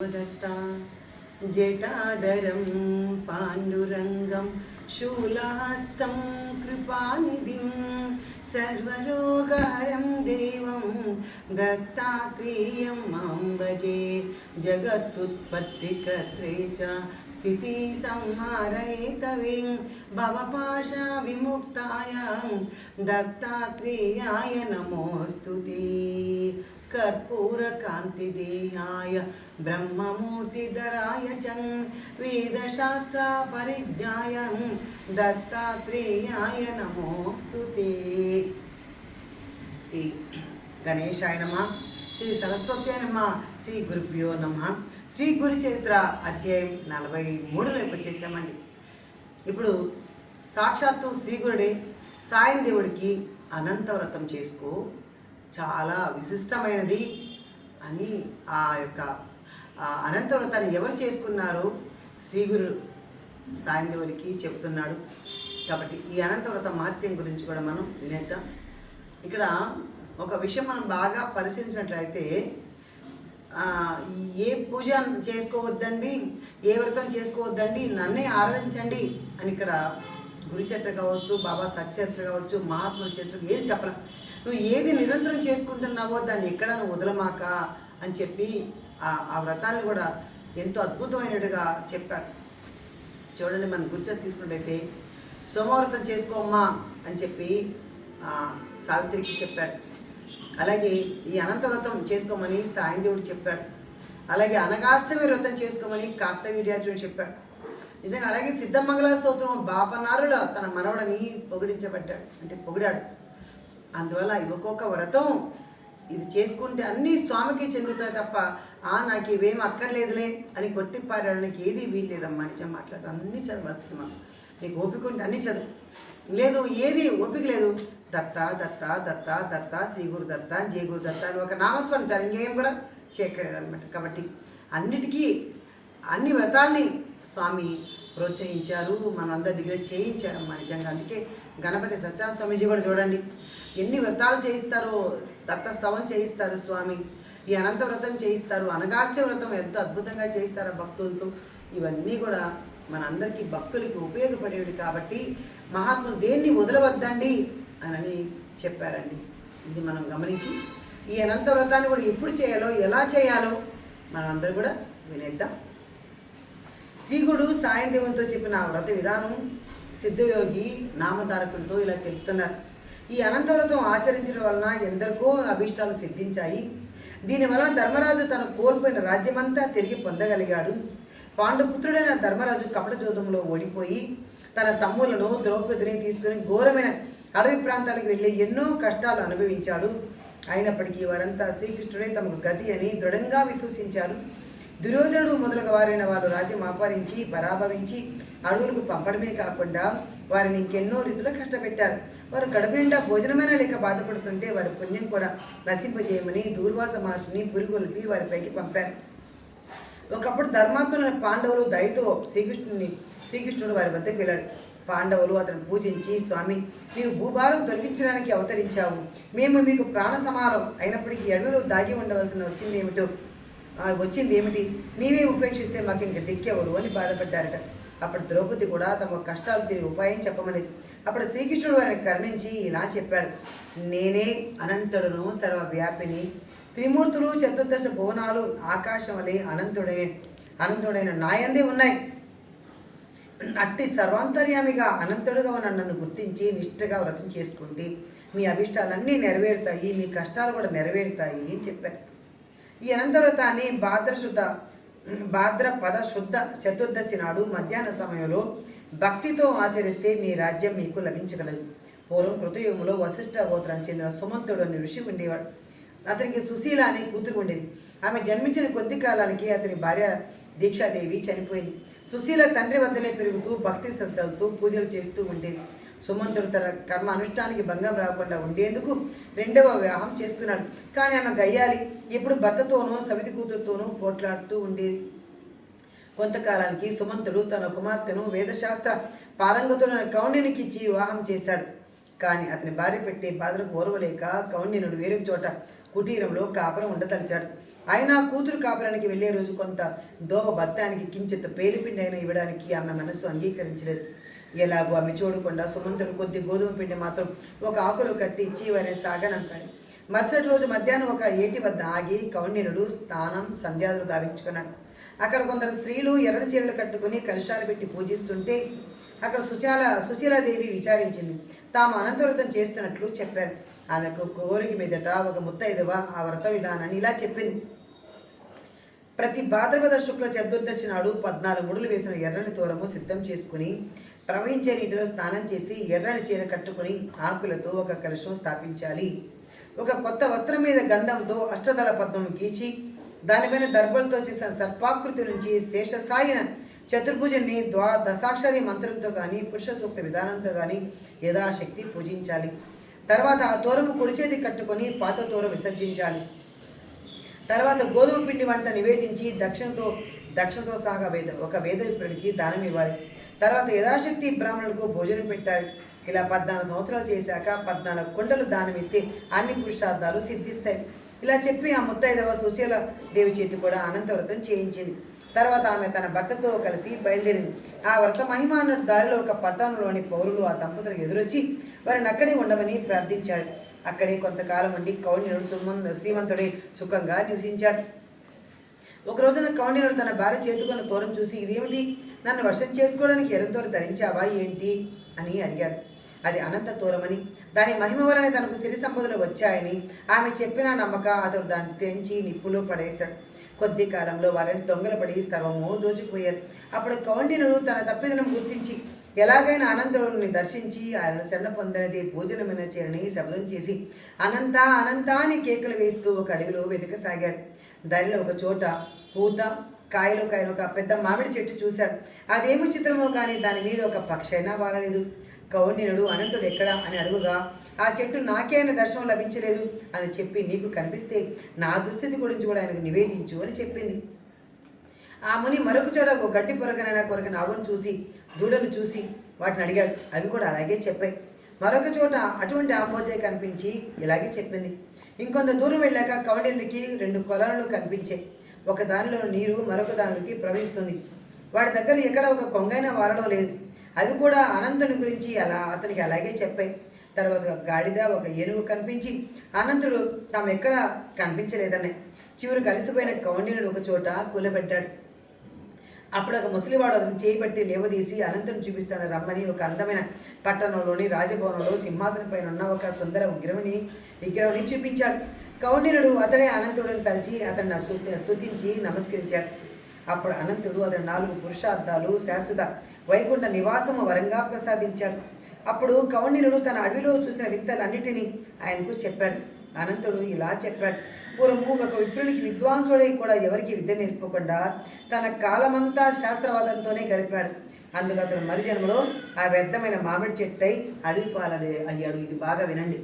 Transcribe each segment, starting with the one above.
దత్త జటాధరం పాండురంగం శూలాస్తం కృపానిధిం సర్వరోగహరం దేవం దత్తాత్రేయం మాం భజే జగత్తుత్పత్తికర్త్రే చ స్థితి సంహారయేతవే భవపాశావిముక్తాయ దత్తాత్రేయాయ నమోస్తుతే कर्पूरकान्तिदेहाय ब्रह्ममूर्तिधराय च वेदशास्त्रपरिज्ञाय దత్తాత్రేయాయ నమోస్తు శ్రీ గణేశాయ నమ శ్రీ సరస్వతి నమ శ్రీ గురుభ్యో నమ శ్రీ గురు చరిత్ర అధ్యాయం నలభై మూడులోకి వచ్చేసామండి ఇప్పుడు సాక్షాత్తు శ్రీ గురుడే సాయం దేవుడికి అనంతవ్రతం చేసుకో చాలా విశిష్టమైనది అని ఆ యొక్క ఆ అనంతవ్రతాన్ని ఎవరు చేసుకున్నారు శ్రీ గురు సాయం చెబుతున్నాడు. కాబట్టి ఈ అనంతవ్రత మహత్యం గురించి కూడా మనం వినేద్దాం. ఇక్కడ ఒక విషయం మనం బాగా పరిశీలించినట్లయితే ఏ పూజ చేసుకోవద్దండి ఏ వ్రతం చేసుకోవద్దండి నన్నే ఆరాధించండి అని ఇక్కడ గురు చరిత్ర కావచ్చు బాబా సత్యచరిత్ర కావచ్చు మహాత్ముల చరిత్ర ఏం చెప్పరా నువ్వు ఏది నిరంతరం చేసుకుంటున్నావో దాన్ని ఎక్కడ నువ్వు వదలమాక అని చెప్పి ఆ వ్రతాన్ని కూడా ఎంతో అద్భుతమైనట్టుగా చెప్పాడు చూడండి మన గురుచరిత్ర తీసుకున్నట్టయితే సోమవ్రతం చేసుకోమ్మా అని చెప్పి సావిత్రికి చెప్పాడు. అలాగే ఈ అనంత వ్రతం చేసుకోమని సాయందేవుడు చెప్పాడు. అలాగే అనగాష్టమి వ్రతం చేసుకోమని కార్తవీర్యార్జునుడు చెప్పాడు. నిజంగా అలాగే సిద్ధమంగళ స్తోత్రం బాపనారుల తన మనవడని పొగిడించబడ్డాడు. అంటే పొగిడాడు. అందువల్ల యువకొక ఒక్కొక్క వ్రతం ఇది చేసుకుంటే అన్నీ స్వామికి చెందుతాయి తప్ప ఆ నాకు ఇవేం అక్కర్లేదులే అని కొట్టి పారడానికి ఏది వీల్లేదమ్మా నిజం మాట్లాడు అన్నీ చదవాల్సింది మనం. నీకు ఓపిక ఉంటే అన్నీ చదువు. లేదు ఏది ఓపిక లేదు. దత్త దత్త దత్త దత్త శ్రీగురు దత్త జయగురు దత్త అని ఒక నామస్మరణ ఇంకేం కూడా చేయక్కర్లేదు అనమాట కాబట్టి అన్నిటికీ అన్ని వ్రతాల్ని స్వామి ప్రోత్సహించారు మనందరి దగ్గర చేయించారమ్మా నిజంగా. అందుకే గణపతి సత్యనారాయణ స్వామీజీ కూడా చూడండి ఎన్ని వ్రతాలు చేయిస్తారో దత్తస్తవం చేయిస్తారు స్వామి. ఈ అనంత వ్రతం చేయిస్తారు అనగాష్ట వ్రతం ఎంతో అద్భుతంగా చేయిస్తారు భక్తులతో. ఇవన్నీ కూడా మనందరికీ భక్తులకి ఉపయోగపడేవి కాబట్టి మహాత్ములు దేన్ని వదలవద్దండి అని చెప్పారండి. ఇది మనం గమనించి ఈ అనంత వ్రతాన్ని కూడా ఎప్పుడు చేయాలో ఎలా చేయాలో మనం అందరూ కూడా వినేద్దాం. సీగుడు సాయందేవంతో చెప్పిన ఆ వ్రత విధానం సిద్ధయోగి నామధారకులతో ఇలా తెలుపుతున్నారు ఈ అనంతవ్రతం ఆచరించడం వలన ఎందరికో అభీష్టాలు సిద్ధించాయి. దీనివలన ధర్మరాజు తను కోల్పోయిన రాజ్యమంతా తిరిగి పొందగలిగాడు. పాండుపుత్రుడైన ధర్మరాజు కపటజోదంలో ఓడిపోయి తన తమ్ములను ద్రౌపదిని తీసుకుని ఘోరమైన అడవి ప్రాంతాలకు వెళ్ళి ఎన్నో కష్టాలు అనుభవించాడు. అయినప్పటికీ వారంతా శ్రీకృష్ణుడే తమకు గతి అని దృఢంగా విశ్వసించారు. దుర్యోధనుడు మొదలగు వారైన వారు రాజ్యం అపహరించి పరాభవించి అడవులకు పంపడమే కాకుండా వారిని ఇంకెన్నో రీతిలో కష్టపెట్టారు. వారు కడుపు నిండా భోజనమైన లేక బాధపడుతుంటే వారి పుణ్యం కూడా నశింపజేయమని దూర్వాస మహర్షిని పురుగొల్పి వారిపైకి పంపారు. ఒకప్పుడు ధర్మాత్ములైన పాండవులు దయతో శ్రీకృష్ణుని శ్రీకృష్ణుడు వారి వద్దకు వెళ్ళాడు. పాండవులు అతను పూజించి స్వామి నీవు భూభారం తొలగించడానికి అవతరించావు. మేము మీకు ప్రాణ సమానం అయినప్పటికీ అడవిలో దాగి ఉండవలసిన వచ్చింది ఏమిటో వచ్చింది ఏమిటి? నీవే ఉపేక్షిస్తే మాకు ఇంక దిక్కెవరు అని బాధపడ్డారట. అప్పుడు ద్రౌపది కూడా తమ కష్టాలు తిరిగి ఉపాయం చెప్పమనేది అప్పుడు శ్రీకృష్ణుడు వారిని కరుణించి ఇలా చెప్పాడు. నేనే అనంతుడును సర్వవ్యాపిని. త్రిమూర్తులు చతుర్దశ భువనాలు ఆకాశం వలె అనంతుడై అనంతుడైన నాయందే ఉన్నాయి. అట్టి సర్వాంతర్యామిగా అనంతుడుగా ఉన్న నన్ను గుర్తించి నిష్ఠగా వ్రతం చేసుకుంటే మీ అభిష్టాలన్నీ నెరవేరుతాయి మీ కష్టాలు కూడా నెరవేరుతాయి అని చెప్పారు ఈ అనంత వ్రతాన్ని భాద్ర శుద్ధ పద శుద్ధ చతుర్దశి నాడు మధ్యాహ్న సమయంలో భక్తితో ఆచరిస్తే మీ రాజ్యం మీకు లభించగలదు. పూర్వం కృతయుగంలో వశిష్ఠ గోత్రానికి చెందిన సుమంతుడు అనే ఋషి ఉండేవాడు. అతనికి సుశీల అనే కూతురు ఉండేది. ఆమె జన్మించిన కొద్ది కాలానికి అతని భార్య దీక్షాదేవి చనిపోయింది. సుశీల తండ్రి వద్దనే పెరుగుతూ భక్తి శ్రద్ధలతో పూజలు చేస్తూ ఉండేది. సుమంతుడు తన కర్మ అనుష్ఠానికి భంగం రాకుండా ఉండేందుకు రెండవ వివాహం చేసుకున్నాడు. కానీ ఆమె గయ్యాలి. ఇప్పుడు భర్తతోనూ సవితి కూతురుతోనూ పోట్లాడుతూ ఉండేది కొంతకాలానికి సుమంతుడు తన కుమార్తెను వేదశాస్త్ర పారంగతుడైన కౌండినికి ఇచ్చి వివాహం చేశాడు. కానీ అతని భార్య పెట్టే బాధలకు ఓర్వలేక కౌండినుడు వేరే చోట కుటీరంలో కాపురం ఉండతలిచాడు. ఆయన కూతురు కాపురానికి వెళ్ళే రోజు కొంత దోహ బత్తానికి కించిత్ పేలిపిండి అయినా ఇవ్వడానికి ఆమె మనస్సు అంగీకరించలేదు. ఎలాగో ఆమె చూడకుండా సుమంతుడు కొద్ది గోధుమ పిండి మాత్రం ఒక ఆకులో కట్టి ఇచ్చి వారిని సాగనంపాడు మరుసటి రోజు మధ్యాహ్నం ఒక ఏటి వద్ద ఆగి కౌండినుడు స్నానం సంధ్యాదులు గావించుకున్నాడు. అక్కడ కొందరు స్త్రీలు ఎర్రని చీరలు కట్టుకుని కలుషాలు పెట్టి పూజిస్తుంటే అక్కడ సుచాల సుశీలాదేవి విచారించింది. తాము అనంతవ్రతం చేస్తున్నట్లు చెప్పారు. ఆమెకు కోరిక మీదట ఒక ముత్తైదువ ఆ వ్రత విధానాన్ని ఇలా చెప్పింది. ప్రతి భాద్రపద శుక్ల చతుర్దశి నాడు పద్నాలుగు ముడులు వేసిన ఎర్రని తోరము సిద్ధం చేసుకుని ప్రవహించే నీటిలో స్నానం చేసి ఎర్రని చీర కట్టుకుని ఆకులతో ఒక కలశం స్థాపించాలి. ఒక కొత్త వస్త్రం మీద గంధంతో అష్టదళ పద్మం గీచి దానిపైన దర్భలతో చేసిన సర్పాకృతి నుంచి శేషసాయిన చతుర్భుజుని ద్వా దశాక్షరి మంత్రంతో కానీ పురుష సూక్త విధానంతో కానీ యథాశక్తి పూజించాలి. తర్వాత ఆ తోరము కుడిచేది కట్టుకొని పాత తోర విసర్జించాలి. తర్వాత గోధుమ పిండి వంట నివేదించి దక్షిణతో దక్షిణతో సహా వేద ఒక వేద విప్రుడికి దానం ఇవ్వాలి. తర్వాత యథాశక్తి బ్రాహ్మణులకు భోజనం పెట్టాడు ఇలా పద్నాలుగు సంవత్సరాలు చేశాక పద్నాలుగు కుండలు దానం ఇస్తే అన్ని పురుషార్థాలు సిద్ధిస్తాయి. ఇలా చెప్పి ఆ ముత్తైదవ సుశీల దేవి చేతి కూడా అనంతవ్రతం చేయించింది. తర్వాత ఆమె తన భర్తతో కలిసి బయలుదేరింది. ఆ వ్రత మహిమ అన్న దారిలో ఒక పట్టణంలోని పౌరులు ఆ దంపతులకు ఎదురొచ్చి వారిని అక్కడే ఉండమని ప్రార్థించాడు అక్కడే కొంతకాలం ఉండి కౌండినుడు సుమన్ శ్రీమంతుడే సుఖంగా నివసించాడు. ఒక రోజున కౌండినుడు తన భార్య చేతుకున్న దూరం చూసి ఇదేమిటి? నన్ను వశం చేసుకోవడానికి ఎర్రతోర ధరించావా ఏంటి? అని అడిగాడు. అది అనంత తోరమని దాని మహిమ వలన తనకు సిరి సంపదలు వచ్చాయని ఆమె చెప్పిన నమ్మక అతడు దాన్ని తెంచి నిప్పులో పడేశాడు. కొద్ది కాలంలో వారిని దొంగలపడి సర్వము దోచుకుపోయారు. అప్పుడు కౌండినుడు తన తప్పిదనం గుర్తించి ఎలాగైనా అనంతుడిని దర్శించి ఆయన శరణ పొందనిది భోజనమైన చేరని శబ్దం చేసి అనంత అనంత అని కేకలు వేస్తూ ఒక అడవిలో వెతకసాగాడు. దానిలో ఒక చోట పూత కాయలు కాయలు ఒక పెద్ద మామిడి చెట్టు చూశాడు. అదేమి చిత్రమో కానీ దాని మీద ఒక పక్షైనా వాలలేదు కౌండినుడు అనంతుడు ఎక్కడా అని అడుగుగా ఆ చెట్టు నాకే ఆయన దర్శనం లభించలేదు అని చెప్పి నీకు కనిపిస్తే నా దుస్థితి గురించి కూడా ఆయనకు నివేదించు అని చెప్పింది. ఆ ముని మరొక చోట ఒక గడ్డి పొరకనైనా కొరక నాగును చూసి దూడను చూసి వాటిని అడిగాడు. అవి కూడా అలాగే చెప్పాయి. మరొక చోట అటువంటి ఆపోతే కనిపించి ఇలాగే చెప్పింది. ఇంకొంత దూరం వెళ్ళాక కౌండిన్కి రెండు కొలనులు కనిపించాయి. ఒక దానిలో నీరు మరొక దానిలోకి ప్రవహిస్తుంది. వాడి దగ్గర ఎక్కడ ఒక కొంగైనా వారడం లేదు. అవి కూడా అనంతుని గురించి అలా అతనికి అలాగే చెప్పాయి. తర్వాత ఒక గాడిద ఒక ఏనుగు కనిపించి అనంతుడు తాము ఎక్కడ కనిపించలేదన్నాయి. చివరి కలిసిపోయిన కౌండినుడు ఒక చోట కూలబెట్టాడు. అప్పుడు ఒక ముసలివాడు అతను చేయబట్టి లేవదీసి అనంతుని చూపిస్తాను రమ్మని ఒక అందమైన పట్టణంలోని రాజభవనంలో సింహాసనం పైన ఉన్న ఒక సుందర ఉగ్రముని విగ్రహుని చూపించాడు. కౌండినుడు అతడే అనంతుడిని తలిచి అతన్ని స్తుతించి నమస్కరించాడు. అప్పుడు అనంతుడు అతని నాలుగు పురుషార్థాలు శాశ్వత వైకుంఠ నివాసము వరంగా ప్రసాదించాడు. అప్పుడు కౌండినుడు తన అడవిలో చూసిన వింతలన్నిటినీ ఆయనకు చెప్పాడు. అనంతుడు ఇలా చెప్పాడు. పూర్వము ఒక విప్రునికి విద్వాంసుడై కూడా ఎవరికి విద్య నేర్పకుండా తన కాలమంతా శాస్త్రవాదంతోనే గడిపాడు. అందుకు అతను మరి జన్మలో ఆ వ్యర్థమైన మామిడి చెట్టై అడవి పాలనే అయ్యాడు. ఇది బాగా వినండి.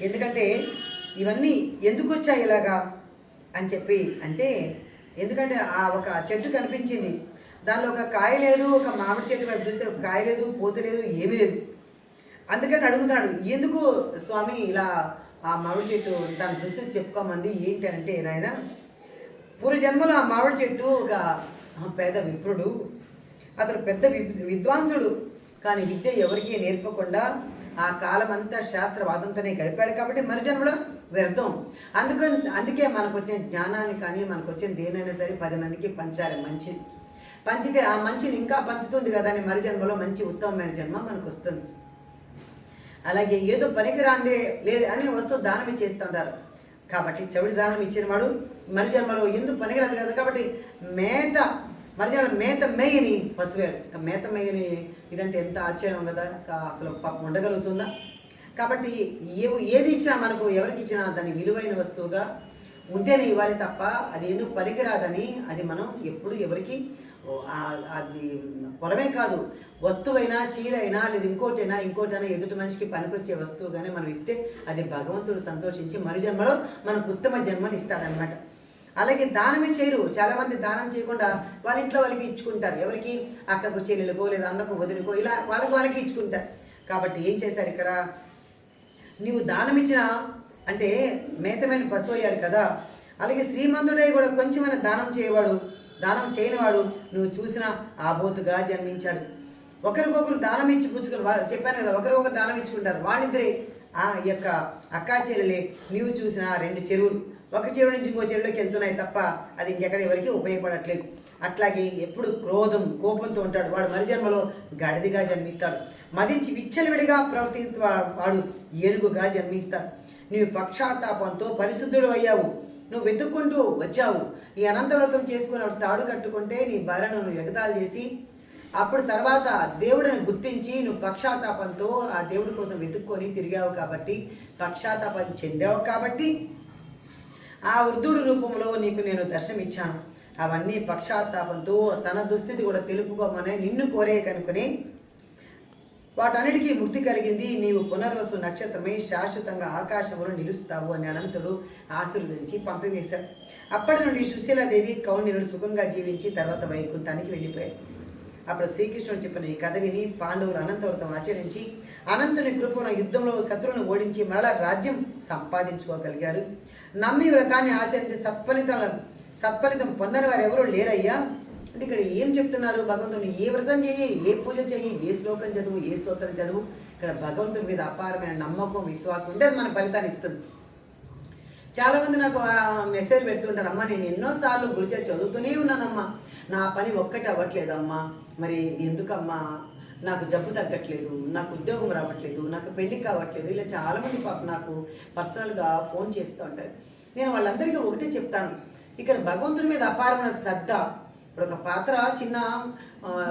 ఎందుకంటే ఇవన్నీ ఎందుకు వచ్చాయి ఇలాగా అని చెప్పి అంటే ఎందుకంటే ఆ ఒక చెట్టు కనిపించింది. దానిలో ఒక కాయ లేదు ఒక మామిడి చెట్టు వైపు చూస్తే ఒక కాయ లేదు పూత లేదు ఏమీ లేదు. అందుకని అడుగుతున్నాడు ఎందుకు స్వామి ఇలా ఆ మామిడి చెట్టు దాని దృష్టి చెప్పుకోమంది? ఏంటి? అంటే నాయన పూర్వజన్మలో ఆ మామిడి చెట్టు ఒక పేద విప్రుడు అతను పెద్ద విద్వాంసుడు. కానీ విద్య ఎవరికీ నేర్పకుండా ఆ కాలం అంతా శాస్త్రవాదంతోనే గడిపాడు కాబట్టి మరి జన్మలో వ్యర్థం. అందుకని అందుకే మనకు వచ్చిన జ్ఞానాన్ని కానీ మనకు వచ్చిన దేనైనా సరే పది మందికి పంచాలి మంచిది పంచితే ఆ మంచిని ఇంకా పంచుతుంది కదా అని మరి జన్మలో మంచి ఉత్తమమైన జన్మ మనకు వస్తుంది అలాగే ఏదో పనికిరాందే లేదు అని వస్తువు దానం ఇచ్చేస్తుంటారు. కాబట్టి చెవిడి దానం ఇచ్చిన వాడు మరి జన్మలో ఎందుకు పనికిరాదు కదా కాబట్టి మేత మరి జన్మ మేత మేయని పసివాడు మేత మేయని ఇదంటే ఎంత ఆశ్చర్యం కదా? కా- అసలు పాపం ఉండగలుగుతుందా? కాబట్టి ఏ ఏది ఇచ్చినా మనకు ఎవరికి ఇచ్చినా దాన్ని విలువైన వస్తువుగా ఉంటేనే ఇవ్వాలి తప్ప అది ఎందుకు పనికిరాదని అది మనం ఎప్పుడు ఎవరికి అది పొలమే కాదు. వస్తువైనా చీరైనా లేదా ఇంకోటైనా ఇంకోటైనా ఎదుటి మనిషికి పనికొచ్చే వస్తువు కానీ మనం ఇస్తే అది భగవంతుడు సంతోషించి మరు జన్మలో మనకు ఉత్తమ జన్మని ఇస్తాడనమాట అలాగే దానమే చేయరు. చాలామంది దానం చేయకుండా వాళ్ళ ఇంట్లో వాళ్ళకి ఇచ్చుకుంటారు. ఎవరికి అక్కకు చెల్లెలకో లేదా అన్నకు వదిలికో ఇలా వాళ్ళకి వాళ్ళకి ఇచ్చుకుంటారు. కాబట్టి ఏం చేశారు ఇక్కడ? నీవు దానం ఇచ్చిన అంటే మేతమైన పశువు అయ్యాడు కదా. అలాగే శ్రీమంతుడై కూడా కొంచెమైన దానం చేయవాడు దానం చేయనివాడు నువ్వు చూసిన ఆబోతుగా జన్మించాడు. ఒకరికొకరు దానం ఇచ్చి పుచ్చుకుని వాళ్ళు చెప్పాను కదా ఒకరికొకరు దానం ఇచ్చుకుంటారు. వాళ్ళిద్దరే ఆ యొక్క అక్కా చెల్లెలే నీవు చూసిన రెండు చెరువులు. ఒక చెవి నుంచి ఇంకో చెరువులోకి వెళ్తున్నాయి తప్ప అది ఇంకెక్కడ ఎవరికి ఉపయోగపడట్లేదు. అట్లాగే ఎప్పుడు క్రోధం కోపంతో ఉంటాడు. వాడు మరిజన్మలో గడిదిగా జన్మిస్తాడు. మదించి విచ్చలవిడిగా ప్రవర్తి వాడు ఏనుగుగా జన్మిస్తాడు. నీవు పక్షాతాపంతో పరిశుద్ధుడు అయ్యావు. నువ్వు వెతుక్కుంటూ వచ్చావు. ఈ అనంతవ్రతం చేసుకుని తాడు కట్టుకుంటే నీ భార్యను నువ్వు ఎగతాలు చేసి అప్పుడు తర్వాత దేవుడిని గుర్తించి నువ్వు పక్షాతాపంతో ఆ దేవుడి కోసం వెతుక్కొని తిరిగావు కాబట్టి పక్షాతాపం చెందావు కాబట్టి ఆ వృద్ధుడు రూపంలో నీకు నేను దర్శనమిచ్చాను. అవన్నీ పక్షాతాపంతో తన దుస్థితి కూడా తెలుపుకోమని నిన్ను కోరే కనుకొని వాటన్నిటికీ ముక్తి కలిగింది. నీవు పునర్వసు నక్షత్రమై శాశ్వతంగా ఆకాశంలో నిలుస్తావు అని అనంతుడు ఆశీర్వదించి పంపివేశాడు. అప్పటి నుండి సుశీలాదేవి కౌండినుడు సుఖంగా జీవించి తర్వాత వైకుంఠానికి వెళ్ళిపోయాడు. అప్పుడు శ్రీకృష్ణుడు చెప్పిన ఈ కథ విని పాండవులు అనంతవ్రతం ఆచరించి అనంతుని కృపణ యుద్ధంలో శత్రువును ఓడించి మరలా రాజ్యం సంపాదించుకోగలిగారు. నమ్మి వ్రతాన్ని ఆచరించి సత్ఫలితాల సత్ఫలితం పొందని వారు ఎవరు లేరయ్యా? అంటే ఇక్కడ ఏం చెప్తున్నారు భగవంతుని? ఏ వ్రతం చేయి ఏ పూజ చేయి ఏ శ్లోకం చదువు ఏ స్తోత్రం చదువు? ఇక్కడ భగవంతుని మీద అపారమైన నమ్మకం విశ్వాసం ఉంటే అది మన ఫలితాన్ని ఇస్తుంది. చాలామంది నాకు మెసేజ్ పెడుతుంటారు అమ్మా నేను ఎన్నోసార్లు గురిచే చదువుతూనే ఉన్నానమ్మా. నా పని ఒక్కటి అవ్వట్లేదమ్మా. మరి ఎందుకమ్మా? నాకు జబ్బు తగ్గట్లేదు నాకు ఉద్యోగం రావట్లేదు నాకు పెళ్ళి కావట్లేదు. ఇలా చాలామంది పాప నాకు పర్సనల్గా ఫోన్ చేస్తూ ఉంటారు. నేను వాళ్ళందరికీ ఒకటే చెప్తాను. ఇక్కడ భగవంతుడి మీద అపారమైన శ్రద్ధ. ఇప్పుడు ఒక పాత్ర చిన్న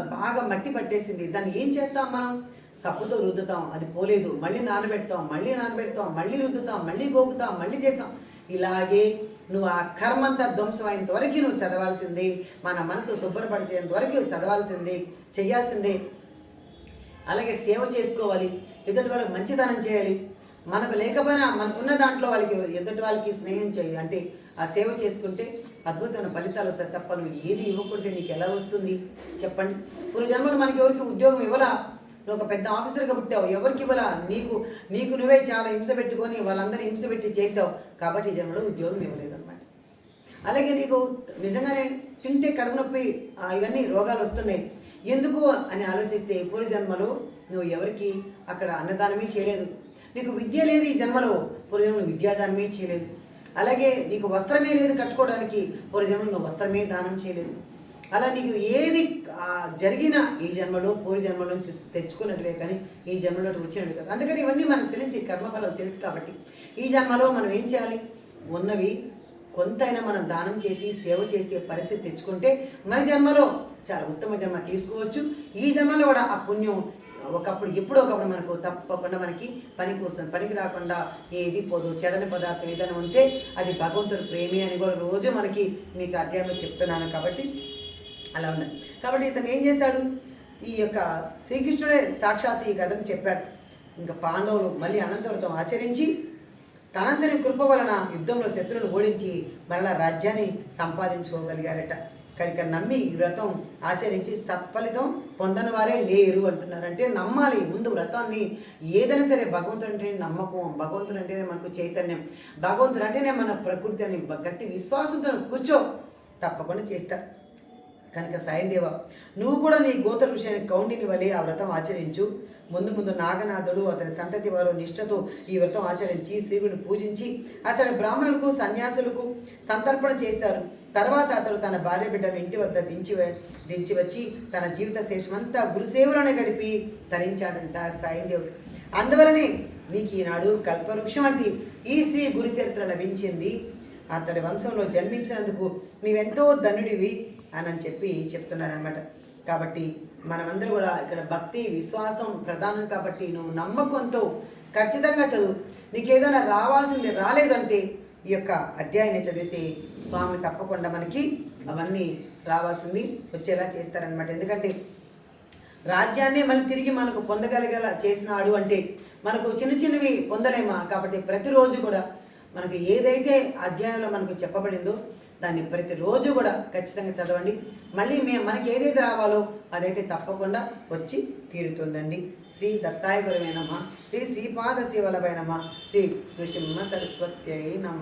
బాగా మట్టి పట్టేసింది. దాన్ని ఏం చేస్తాం మనం? సప్పుతో రుద్దుతాం. అది పోలేదు. మళ్ళీ నానబెడతాం. మళ్ళీ నానబెడతాం. మళ్ళీ రుద్దుతాం. మళ్ళీ గోకుతాం. మళ్ళీ చేస్తాం. ఇలాగే నువ్వు ఆ కర్మంతా ధ్వంసమైనంత వరకు నువ్వు చదవాల్సిందే. మన మనసు శుభ్రపరిచేంత వరకు చదవాల్సిందే. చేయాల్సిందే అలాగే సేవ చేసుకోవాలి ఎదుటి వాళ్ళకి మంచిదనం చేయాలి. మనకు లేకపోయినా మనకున్న దాంట్లో వాళ్ళకి ఎదుటి వాళ్ళకి స్నేహం చేయాలి అంటే ఆ సేవ చేసుకుంటే అద్భుతమైన ఫలితాలు వస్తాయి తప్ప నువ్వు ఏది ఇవ్వకుంటే నీకు ఎలా వస్తుంది? చెప్పండి. పూర్వ జన్మలు మనకి ఎవరికి ఉద్యోగం ఇవ్వలా? నువ్వు ఒక పెద్ద ఆఫీసర్గా పుట్టావు ఎవరికి ఇవ్వలా? నీకు నీకు నువ్వే చాలా హింస పెట్టుకొని వాళ్ళందరూ హింస పెట్టి చేసావు కాబట్టి ఈ జన్మలో ఉద్యోగం ఇవ్వలేదు అనమాట అలాగే నీకు నిజంగానే తింటే కడుపు నొప్పి ఇవన్నీ రోగాలు వస్తున్నాయి. ఎందుకు అని ఆలోచిస్తే పూర్వ జన్మలో నువ్వు ఎవరికి అక్కడ అన్నదానమే చేయలేదు. నీకు విద్య లేదు ఈ జన్మలో పూర్వజన్మలో విద్యాదానమే చేయలేదు. అలాగే నీకు వస్త్రమే లేదు కట్టుకోవడానికి పూర్వజన్మలో నువ్వు వస్త్రమే దానం చేయలేదు. అలా నీకు ఏది జరిగిన ఈ జన్మలో పూర్వ జన్మలో నుంచి తెచ్చుకున్నట్టువే కానీ ఈ జన్మలో వచ్చినట్టు కాదు. అందుకని ఇవన్నీ మనకు తెలిసి కర్మఫలాలు తెలుసు కాబట్టి ఈ జన్మలో మనం ఏం చేయాలి? ఉన్నవి కొంతైనా మనం దానం చేసి సేవ చేసే పరిస్థితి తెచ్చుకుంటే మన జన్మలో చాలా ఉత్తమ జన్మ తీసుకోవచ్చు. ఈ జన్మలో కూడా ఆ పుణ్యం ఒకప్పుడు ఎప్పుడో ఒకప్పుడు మనకు తప్పకుండా మనకి పనికి వస్తుంది. పనికి రాకుండా ఏది పోదు. చెడని పదార్థం ఏదైనా ఉంటే అది భగవంతుడు ప్రేమే అని కూడా రోజు మనకి మీకు అధ్యాయంలో చెప్తున్నాను కాబట్టి అలా ఉన్నది కాబట్టి ఇతను ఏం చేశాడు ఈ యొక్క శ్రీకృష్ణుడే సాక్షాత్ ఈ కథను చెప్పాడు. ఇంకా పాండవులు మళ్ళీ అనంతవ్రతం ఆచరించి తనంతని కృప వలన యుద్ధంలో శత్రువులు ఓడించి మరలా రాజ్యాన్ని సంపాదించుకోగలిగారట. కనుక నమ్మి ఈ వ్రతం ఆచరించి సత్ఫలితం పొందని వారే లేరు అంటున్నారు. అంటే నమ్మాలి. ముందు వ్రతాన్ని ఏదైనా సరే భగవంతుడు అంటేనే నమ్మకం భగవంతుడు అంటేనే మనకు చైతన్యం భగవంతుడు అంటేనే మన ప్రకృతి అని గట్టి విశ్వాసంతో కూర్చో. తప్పకుండా చేస్తా. కనుక సాయందేవ నువ్వు కూడా నీ గోత్ర విషయాన్ని కౌండిని వలె ఆ వ్రతం ఆచరించు. ముందు ముందు నాగనాథుడు అతని సంతతి వారు నిష్ఠతో ఈ వ్రతం ఆచరించి శ్రీగుడిని పూజించి అతని బ్రాహ్మణులకు సన్యాసులకు సంతర్పణ చేశారు. తర్వాత అతడు తన భార్య బిడ్డను ఇంటి వద్ద దించి దించి వచ్చి తన జీవిత శేషమంతా గురుసేవులనే గడిపి తరించాడంట సాయందేవుడు. అందువలనే నీకు ఈనాడు కల్పవృక్షం వంటి ఈ శ్రీ గురు చరిత్ర లభించింది. అతడి వంశంలో జన్మించినందుకు నీవెంతో ధనుడివి అని అని చెప్పి చెప్తున్నారనమాట కాబట్టి మనమందరూ కూడా ఇక్కడ భక్తి విశ్వాసం ప్రధానం కాబట్టి నువ్వు నమ్మకంతో ఖచ్చితంగా చదువు. నీకు ఏదైనా రావాల్సింది రాలేదంటే ఈ యొక్క అధ్యాయాన్ని చదివితే స్వామి తప్పకుండా మనకి అవన్నీ రావాల్సింది వచ్చేలా చేస్తారనమాట ఎందుకంటే రాజ్యాన్ని మళ్ళీ తిరిగి మనకు పొందగలిగేలా చేసినాడు అంటే మనకు చిన్న చిన్నవి పొందలేమా? కాబట్టి ప్రతిరోజు కూడా మనకు ఏదైతే అధ్యాయంలో మనకు చెప్పబడిందో దాన్ని ప్రతిరోజు కూడా ఖచ్చితంగా చదవండి. మళ్ళీ మే మనకి ఏదైతే రావాలో అదైతే తప్పకుండా వచ్చి తీరుతుందండి. శ్రీ దత్తాయ నమ శ్రీ శ్రీపాద శివలభై నమ శ్రీ నృసింహ సరస్వత్యై నమ.